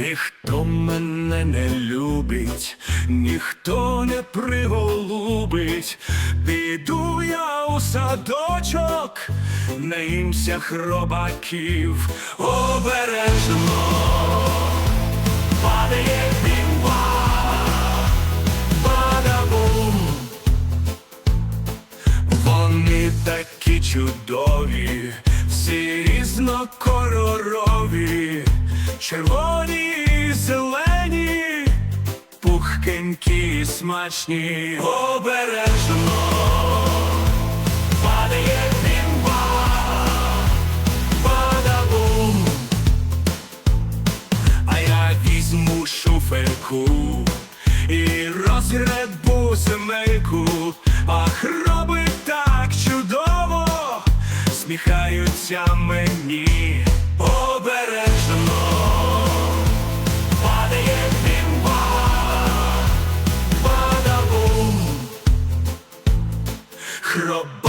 Ніхто мене не любить, ніхто не приголубить, піду я у садочок, наїмся хробаків. Обережно, падає бімба, падабум. Вони такі чудові, всі різнокольорові, червоні зелені, пухкенькі і смачні, обережно. Падає бімба, падабум, а я візьму шуфельку і розгребу земельку, ах, робить так чудово, сміхаються мені Krabbe.